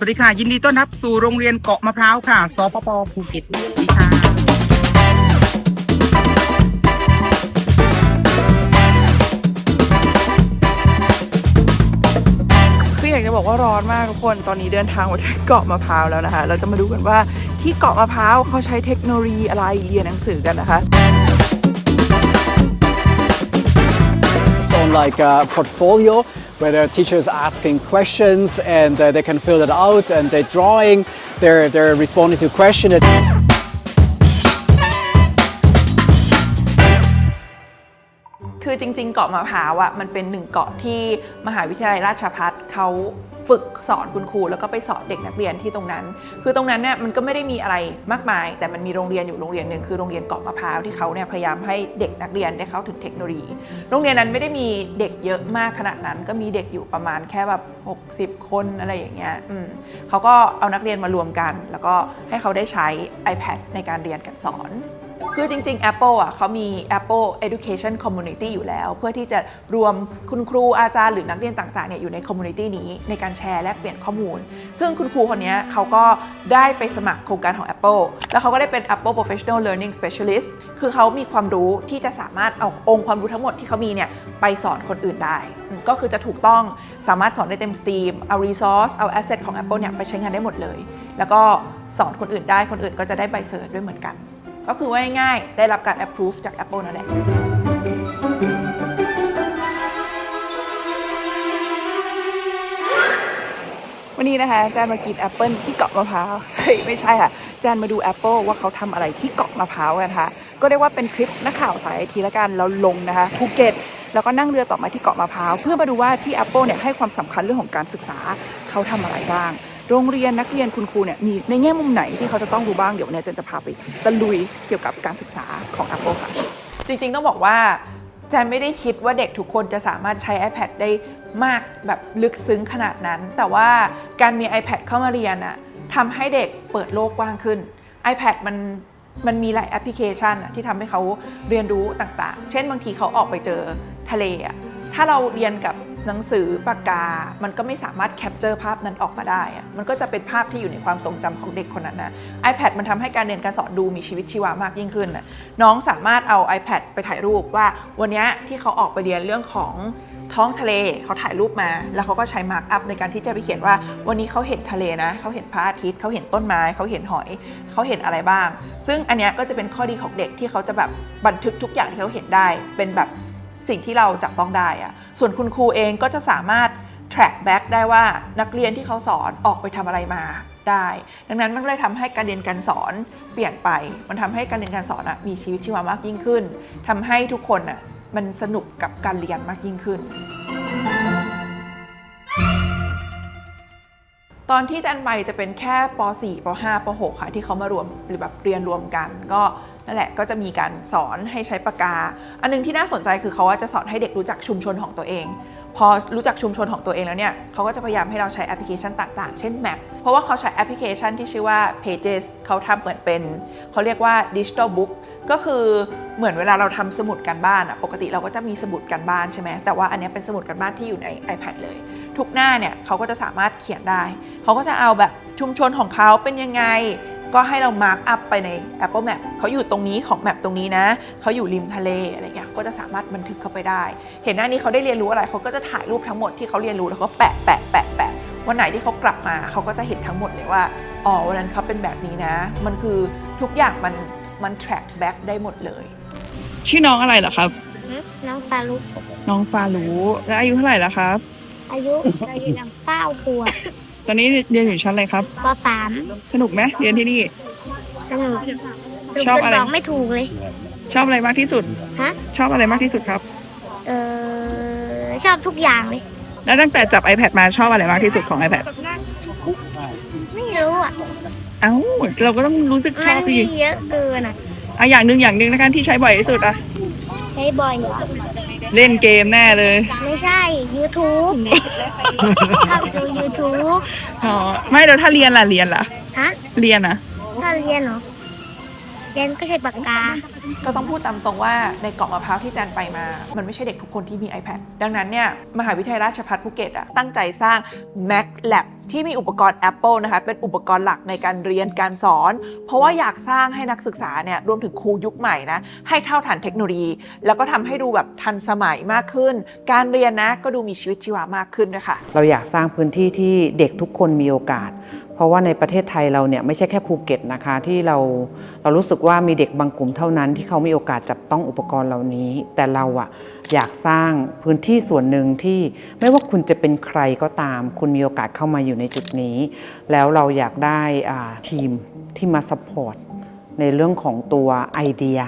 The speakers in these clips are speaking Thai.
สวัสดีค่ะ ยินดีต้อนรับสู่โรงเรียนเกาะมะพร้าวค่ะสปปภูเก็ตสวัสดีค่ะ คืออยากจะบอกว่าร้อนมากทุกคน ตอนนี้เดินทางมาที่เกาะมะพร้าวแล้วนะคะ เราจะมาดูกันว่าที่เกาะมะพร้าวเขาใช้เทคโนโลยีอะไรเรียนหนังสือกันนะคะ It's on like a portfolio where the teachers asking questions and uh, they can fill it out and they're drawing, they're, they're responding to questions. จริง ๆ เกาะมะพร้าวอะมันเป็นหนึ่งเกาะที่มหาวิทยาลัยราชภัฏเขาฝึกสอนคุณครูแล้วก็ไปสอนเด็กนักเรียนที่ตรงนั้น คือตรงนั้นเนี่ยมันก็ไม่ได้มีอะไรมากมาย แต่มันมีโรงเรียนอยู่โรงเรียนหนึ่งคือโรงเรียนเกาะมะพร้าวที่เขาเนี่ยพยายามให้เด็กนักเรียนได้เข้าถึงเทคโนโลยี โรงเรียนนั้นไม่ได้มีเด็กเยอะมากขนาดนั้น ก็มีเด็กอยู่ประมาณแค่แบบ60 คนอะไรอย่างเงี้ยอืมเขาก็เอานักเรียนมารวมกัน แล้วก็ให้เขาได้ใช้ iPad ในการเรียนการสอน คือจริง ๆ Apple อะเขามี Apple Education Community อยู่แล้ว เพื่อที่จะรวมคุณครูอาจารย์หรือนักเรียนต่างๆเนี่ยอยู่ใน Community นี้ในการแชร์แลกเปลี่ยนข้อมูล ซึ่งคุณครูคนนี้เขาก็ได้ไปสมัครโครงการของ Apple แล้วเขาก็ได้เป็น Apple Professional Learning Specialist คือเขามีความรู้ที่จะสามารถเอาองค์ความรู้ทั้งหมดที่เขามีเนี่ยไปสอนคนอื่นได้ ก็คือจะถูกต้องสามารถสอนได้เต็มสตรีมเอา resource เอา asset ของ Apple เนี่ยไปใช้งานได้หมดเลย แล้วก็สอนคนอื่นได้คนอื่นก็จะได้ใบเสิร์ชด้วยเหมือนกัน ก็คือว่าง่ายๆได้รับการ approve จาก Apple นั่นแหละวันนี้นะคะแจนมากินแอปเปิลที่เกาะมะพร้าวเฮ้ยไม่ใช่ค่ะแจนมาดู Apple ว่าเขาทำอะไรที่เกาะมะพร้าวกันคะก็เรียกว่าเป็นคลิปนักข่าวสายไอทีละกันเราลงนะคะภูเก็ตแล้วก็นั่งเรือต่อมาที่เกาะมะพร้าวเพื่อมาดูว่าที่ Apple เนี่ยให้ความสำคัญเรื่องของการศึกษาเขาทำอะไรบ้าง โรงเรียนนักเรียนคุณครูเนี่ยมีในแง่มุมไหนที่เขาจะต้องรู้บ้างเดี๋ยววันนี้เจนจะพาไปตะลุยเกี่ยวกับการศึกษาของ Apple ค่ะ จริงๆต้องบอกว่าแจนไม่ได้คิดว่าเด็กทุกคนจะสามารถใช้ iPad ได้มากแบบลึกซึ้งขนาดนั้น แต่ว่าการมี iPad เข้ามาเรียนอะทำให้เด็กเปิดโลกกว้างขึ้น iPad มันมันมีหลายแอปพลิเคชันอะที่ทำให้เขาเรียนรู้ต่างๆ เช่นบางทีเขาออกไปเจอทะเลอะถ้าเราเรียนกับ หนังสือปากกา มันก็ไม่สามารถแคปเจอร์ภาพนั้นออกมาได้อะมันก็จะเป็นภาพที่อยู่ในความทรงจำของเด็กคนนั้นนะ iPad มันทำให้การเรียนการสอนดูมีชีวิตชีวามากยิ่งขึ้นนะน้องสามารถเอา iPad ไปถ่ายรูปว่าวันนี้ที่เขาออกไปเรียนเรื่องของท้องทะเลเขาถ่ายรูปมา แล้วเขาก็ใช้มาร์กอัพในการที่จะไปเขียนว่า วันนี้เขาเห็นทะเลนะเขาเห็นพระอาทิตย์เขาเห็นต้นไม้เขาเห็นหอยเขาเห็นอะไรบ้าง ซึ่งอันนี้ก็จะเป็นข้อดีของเด็กที่เขาจะแบบบันทึกทุกอย่างที่เขาเห็นได้เป็นแบบ สิ่งที่เราจับต้องได้อะส่วนคุณครูเองก็จะสามารถ track back ได้ว่านักเรียนที่เขาสอนออกไปทำอะไรมาได้ ดังนั้นมันก็เลยทำให้การเรียนการสอนเปลี่ยนไป มันทำให้การเรียนการสอนอะมีชีวิตชีวามากยิ่งขึ้นทำให้ทุกคนอะมันสนุกกับการเรียนมากยิ่งขึ้น ตอนที่จันไปจะเป็นแค่ป .4 ป .5 ป .6 ค่ะที่เขามารวมหรือแบบเรียนรวมกัน ก็ นั่นแหละก็จะมีการสอนให้ใช้ปากกา อันหนึงที่น่าสนใจคือเขาว่าจะสอนให้เด็กรู้จักชุมชนของตัวเอง พอรู้จักชุมชนของตัวเองแล้วเนี่ยเขาก็จะพยายามให้เราใช้แอปพลิเคชันต่างๆ เช่น Map เพราะว่าเขาใช้แอปพลิเคชันที่ชื่อว่า Pages เขาทำเหมือนเป็นเขาเรียกว่า Digital Book ก็คือเหมือนเวลาเราทำสมุดการบ้านอะปกติเราก็จะมีสมุดการบ้านใช่ไหมแต่ว่าอันนี้เป็นสมุดการบ้านที่อยู่ใน iPad เลย ทุกหน้าเนี่ยเขาก็จะสามารถเขียนได้ เขาก็จะเอาแบบชุมชนของเขาเป็นยังไง ก็ให้เรามาร์กอัพไปใน Apple Map เขาอยู่ตรงนี้ของแมปตรงนี้นะ เขาอยู่ริมทะเลอะไรเงี้ย ก็จะสามารถบันทึกเข้าไปได้ เห็นหน้านี้เขาได้เรียนรู้อะไร เขาก็จะถ่ายรูปทั้งหมดที่เขาเรียนรู้แล้วก็แปะแปะแปะแปะวันไหนที่เขากลับมาเขาก็จะเห็นทั้งหมดเลยว่า อ๋อ วันนั้นเขาเป็นแบบนี้นะ มันคือทุกอย่างมันมัน track back ได้หมดเลย ชื่อน้องอะไรเหรอครับหึน้องฟารุกน้องฟารูแล้วอายุเท่าไหร่แล้วครับ อายุ อายุยังเก้าขวบ ตอนนี้เรียนอยู่ชั้นอะไรครับปสามสนุกไหมเรียนที่นี่สนุกสนุกชอบจนอะไรบอกไม่ถูกเลย ชอบอะไรมากที่สุดฮะชอบอะไรมากที่สุดครับ เออชอบทุกอย่างเลย แล้วตั้งแต่จับ iPad มาชอบอะไรมากที่สุดของ iPad ไม่รู้อะเอ้าเราก็ต้องรู้สึกชมัอนบมีดิเยอะเกินอะ อะอย่างหนึ่งอย่างหนึ่งนะคะที่ใช้บ่อยที่สุดอะใช้บ่อยเหรอ เล่นเกมแน่เลย ไม่ใช่ YouTube ชอบดู YouTube อ๋อ ไม่แล้วถ้าเรียนล่ะ เรียนล่ะ ฮะ เรียนอะถ้าเรียนเหรอ เรียนก็ใช้ปากกา ก็ต้องพูดตามตรงว่าในเกาะมะพร้าวที่แจนไปมา มันไม่ใช่เด็กทุกคนที่มี iPad ดังนั้นเนี่ยมหาวิทยาลัยราชภัฏภูเก็ตอะตั้งใจสร้าง Mac Lab ที่มีอุปกรณ์ Apple นะคะเป็นอุปกรณ์หลักในการเรียนการสอน เพราะว่าอยากสร้างให้นักศึกษาเนี่ยรวมถึงครูยุคใหม่นะให้เท่าทันเทคโนโลยี แล้วก็ทำให้ดูแบบทันสมัยมากขึ้น การเรียนนะก็ดูมีชีวิตชีวามากขึ้นนะคะเราอยากสร้างพื้นที่ที่เด็กทุกคนมีโอกาส เพราะว่าในประเทศไทยเราเนี่ยไม่ใช่แค่ภูเก็ตนะคะที่เราเรารู้สึกว่ามีเด็กบางกลุ่มเท่านั้น ที่เขามีโอกาสจับต้องอุปกรณ์เหล่านี้ แต่เราอะอยากสร้างพื้นที่ส่วนหนึ่งที่ไม่ว่าคุณจะเป็นใครก็ตาม คุณมีโอกาสเข้ามาอยู่ในจุดนี้ แล้วเราอยากได้ทีมที่มาสปอร์ตในเรื่องของตัวไอเดีย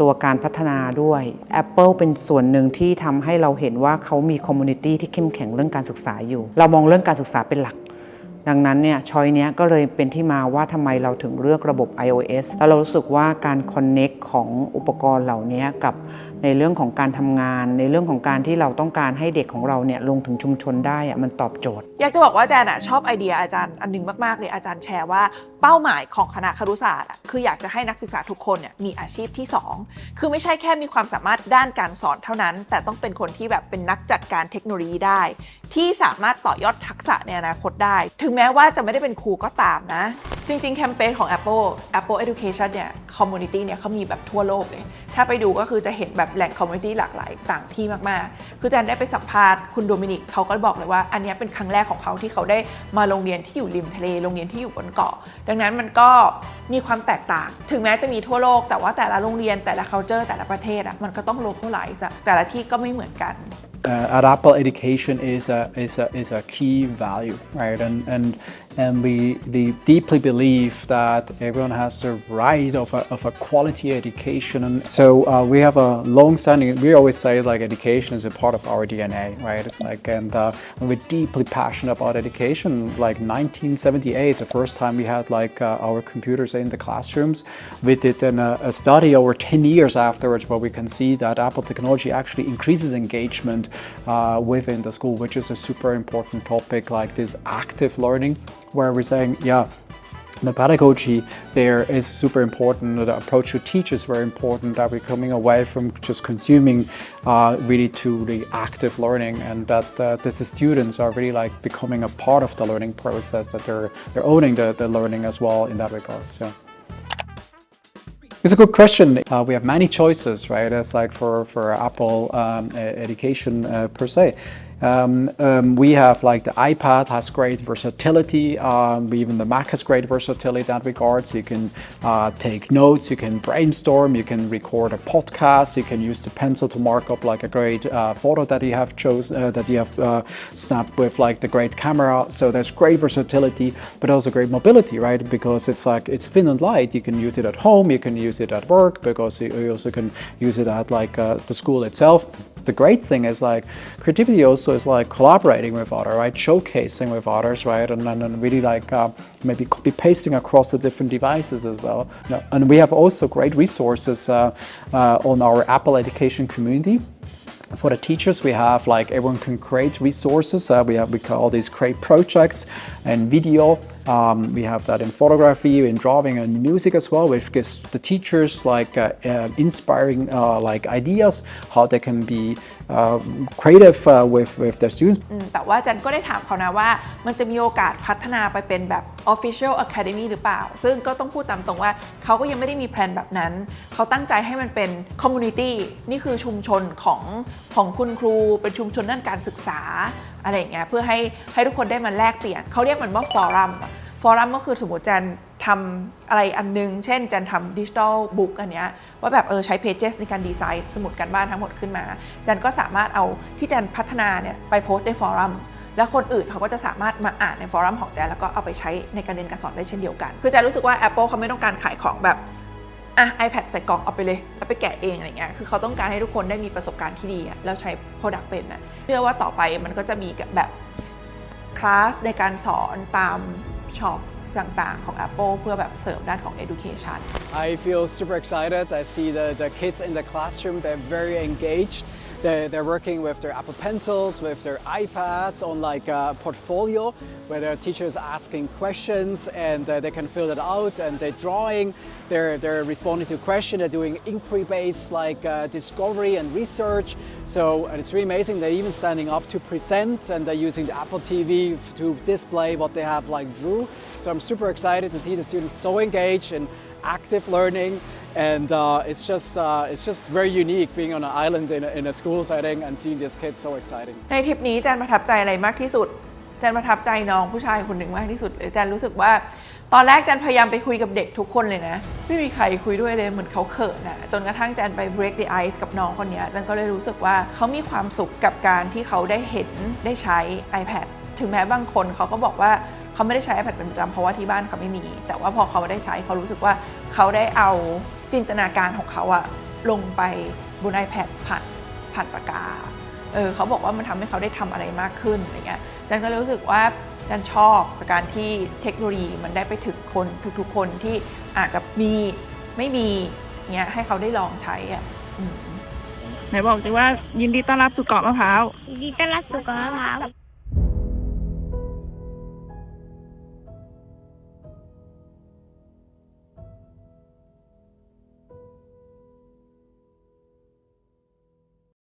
ตัวการพัฒนาด้วย Apple เป็นส่วนหนึ่งที่ทำให้เราเห็นว่าเขามีคอมมูนิตี้ที่เข้มแข็งเรื่องการศึกษาอยู่ เรามองเรื่องการศึกษาเป็นหลัก ดังนั้นเนี่ยชอยเนี้ยก็เลยเป็นที่มาว่าทำไมเราถึงเลือกระบบ iOS แล้วเรารู้สึกว่าการ Connect ของอุปกรณ์เหล่านี้กับในเรื่องของการทำงาน ในเรื่องของการที่เราต้องการให้เด็กของเราเนี่ยลงถึงชุมชนได้อะมันตอบโจทย์ อยากจะบอกว่าอาจารย์อะชอบไอเดียอาจารย์อันหนึงมาก ๆ เลยอาจารย์แชร์ว่า เป้าหมายของคณะครุศาสตร์คืออยากจะให้นักศึกษาทุกคนเนี่ยมีอาชีพที่ 2 คือไม่ใช่แค่มีความสามารถด้านการสอนเท่านั้น แต่ต้องเป็นคนที่แบบเป็นนักจัดการเทคโนโลยีได้ ที่สามารถต่อยอดทักษะในอนาคตได้ ถึงแม้ว่าจะไม่ได้เป็นครูก็ตามนะจริง ๆ แคมเปญของ Apple Apple Education เนี่ยคอมมูนิตี้เนี่ยเขามีแบบทั่วโลกเลย ถ้าไปดูก็คือจะเห็นแบบแหล่งคอมมูนิตี้หลากหลายต่างที่มากๆ คือจารย์ได้ไปสัมภาษณ์คุณโดมินิกเขาก็บอกเลยว่า อันนี้เป็นครั้งแรกของเขาที่เขาได้มาโรงเรียนที่อยู่ริมทะเล โรงเรียนที่อยู่บนเกาะ ดังนั้นมันก็มีความแตกต่าง ถึงแม้จะมีทั่วโลก แต่ว่าแต่ละโรงเรียนแต่ละ culture แต่ละประเทศอะมันก็ต้อง localize อะแต่ละที่ก็ไม่เหมือนกัน uh, at Apple, education is a, is a, is a key value, right? And, and, and we deeply believe that everyone has the right of a, of a quality education. And so uh, we have a long standing, we always say like education is a part of our DNA, right? It's like, and, uh, we're deeply passionate about education. Like 1978, the first time we had like uh, our computers in the classrooms, we did an, uh, a study over 10 years afterwards where we can see that Apple technology actually increases engagement uh, within the school, which is a super important topic like this active learning, where we're saying, yeah, the pedagogy there is super important. The approach to teach is very important. That we're coming away from just consuming, uh, really to the active learning, and that, uh, the students are really like becoming a part of the learning process. That they're they're owning the, the learning as well in that regard. So. It's a good question. Uh, we have many choices, right? It's like for for Apple um, education uh, per se. Um, um, we have like the iPad has great versatility. Um, even the Mac has great versatility in that regard. So you can uh, take notes, you can brainstorm, you can record a podcast, you can use the pencil to mark up like a great uh, photo that you have chosen uh, that you have uh, snapped with like the great camera. So there's great versatility, but also great mobility, right? Because it's like it's thin and light. You can use it at home, you can use it at work, because you also can use it at like uh, the school itself. The great thing is like creativity also is like collaborating with others, right? Showcasing with others, right? And then really like uh, maybe copy pasting across the different devices as well. And we have also great resources uh, uh, on our Apple Education community for the teachers we have like everyone can create resources uh, we have we call these create projects and video um, we have that in photography in drawing and music as well which gives the teachers like uh, uh, inspiring uh, like ideas how they can be uh, creative uh, with with their students อืมแต่ว่าจันก็ได้ถามเขานะว่ามันจะมีโอกาสพัฒนาไปเป็นแบบ Official Academy หรือเปล่า ซึ่งก็ต้องพูดตามตรงว่าเขาก็ยังไม่ได้มีแพลนแบบนั้น เขาตั้งใจให้มันเป็น Community นี่คือชุมชนของของคุณครู เป็นชุมชนด้านการศึกษาอะไรอย่างเงี้ยเพื่อให้ให้ทุกคนได้มาแลกเปลี่ยน เขาเรียกมันว่าฟอรัม ฟอรัมก็คือสมมติแจนทำอะไรอันนึง เช่นแจนทำดิจิทัลบุ๊กอันเนี้ยว่าแบบเออใช้ Pages ในการดีไซน์สมุดการบ้านทั้งหมดขึ้นมาแจนก็สามารถเอาที่แจนพัฒนาเนี่ยไปโพสต์ในฟอรัมแล้วคนอื่นเขาก็จะสามารถมาอ่านในฟอรัมของแจนแล้วก็เอาไปใช้ในการเรียนการสอนได้เช่นเดียวกัน คือแจนรู้สึกว่า Apple เขาไม่ต้องการขายของแบบอะ iPad ใส่กล่องเอาไปเลย แล้วไปแกะเองอะไรเงี้ย คือเขาต้องการให้ทุกคนได้มีประสบการณ์ที่ดี แล้วใช้ Product เป็นอะเชื่อว่าต่อไปมันก็จะมีแบบคลาสในการสอนตาม ช็อปต่างๆของ Apple เพื่อแบบเสริมด้านของ education I feel super excited. I see the, the kids in the classroom, they're very engaged. They, they're working with their Apple Pencils, with their iPads on like a portfolio where their teachers asking questions and uh, they can fill it out and they're drawing, they're, they're responding to questions, they're doing inquiry-based like uh, discovery and research. So and it's really amazing. They're even standing up to present and they're using the Apple TV to display what they have like drew. So I'm super excited to see the students so engaged and active learning and uh, it's just uh, it's just very unique being on an island in a, in a school setting and seeing these kids so exciting ในทริปนี้แจนประทับใจอะไรมากที่สุด แจนประทับใจน้องผู้ชายคนหนึ่งมากที่สุดเลยแจนรู้สึกว่าตอนแรกแจนพยายามไปคุยกับเด็กทุกคนเลยนะ ไม่มีใครคุยด้วยเลยเหมือนเขาเขินอะจนกระทั่งแจนไป break the ice กับน้องคนนี้ยแจนก็เลยรู้สึกว่าเขามีความสุขกับการที่เขาได้เห็นได้ใช้ iPad ถึงแม้บางคนเขาก็บอกว่า เขาไม่ได้ใช้ iPad เป็นประจำเพราะว่าที่บ้านเขาไม่มี แต่ว่าพอเขาได้ใช้เขารู้สึกว่าเขาได้เอาจินตนาการของเขาอะลงไปบน iPad ผ่านผ่านปากกาเออเขาบอกว่ามันทำให้เขาได้ทำอะไรมากขึ้นอะไรเงี้ยจันก็เลยรู้สึกว่าจันชอบกับการที่เทคโนโลยีมันได้ไปถึงคนทุกๆคนที่อาจจะมีไม่มีเงี้ยให้เขาได้ลองใช้อะอืมไหนบอกสิว่ายินดีต้อนรับสู่เกาะมะพร้าวยินดีต้อนรับสู่เกาะมะพร้าว